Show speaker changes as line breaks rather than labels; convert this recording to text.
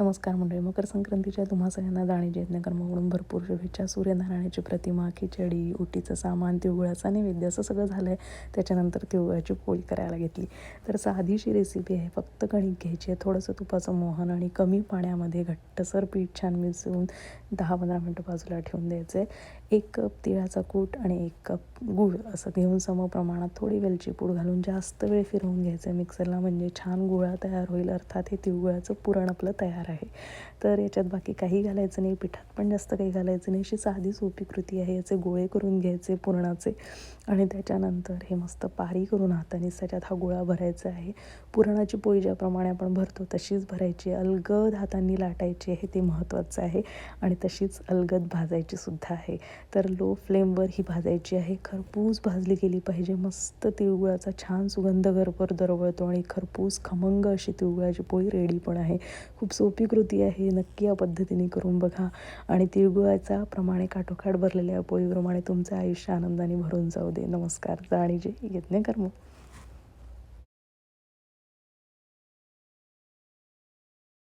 नमस्कार मंडळी मकर संक्रांतीच्या तुम्हा सगळ्यांना दाणीचे जयज्ञकर्माकडून म्हणून भरपूर शुभेच्छा. सूर्यनारायणाची प्रतिमा खिचडी ओटीचं सामान तिळगुळाचा नैवेद्य असं सगळं झालं आहे त्याच्यानंतर तिळगुळाची पोळी करायला घेतली. तर साधीशी रेसिपी आहे फक्त कणिक घ्यायची आहे. थोडंसं तुपाचं मोहन आणि कमी पाण्यामध्ये घट्टसर पीठ छान मिसळून दहा पंधरा मिनटं बाजूला ठेवून द्यायचं आहे एक कप तिळाचा कूट आणि एक कप गूळ असं घेऊन सम प्रमाणात थोडी वेलची पूड घालून जास्त वेळ फिरवून घ्यायचं आहे मिक्सरला म्हणजे छान गुळा तयार होईल. अर्थात हे तिळगुळाचं पुरण आपलं तयार आहे. तर याच्यात बाकी काही घालायचं नाही पिठात पण जास्त काही घालायचं नाही. अशी साधी सोपी कृती आहे. याचे गोळे करून घ्यायचे पुरणाचे आणि त्याच्यानंतर हे मस्त पारी करून हाताने त्याच्यात हा गोळा भरायचा आहे. पुरणाची पोळी ज्याप्रमाणे आपण भरतो तशीच भरायची. अलगद हातांनी लाटायची आहे ते महत्त्वाचं आहे. आणि तशीच अलगद भाजायची सुद्धा आहे. तर लो फ्लेमवर ही भाजायची आहे. खरपूस भाजली गेली पाहिजे. मस्त तिळगुळाचा छान सुगंध घरभर दरवळतो आणि खरपूस खमंग अशी तिळगुळाची पोळी रेडी पण आहे. खूप सोपी सोपी कृती आहे नक्की या पद्धतीने करून बघा. आणि तिळगुळाचा प्रमाणे काठोकाठ भरलेल्या पोळीप्रमाणे तुमचं आयुष्य आनंदाने भरून जाऊ दे. नमस्कार. आणि जे यज्ञकर्म.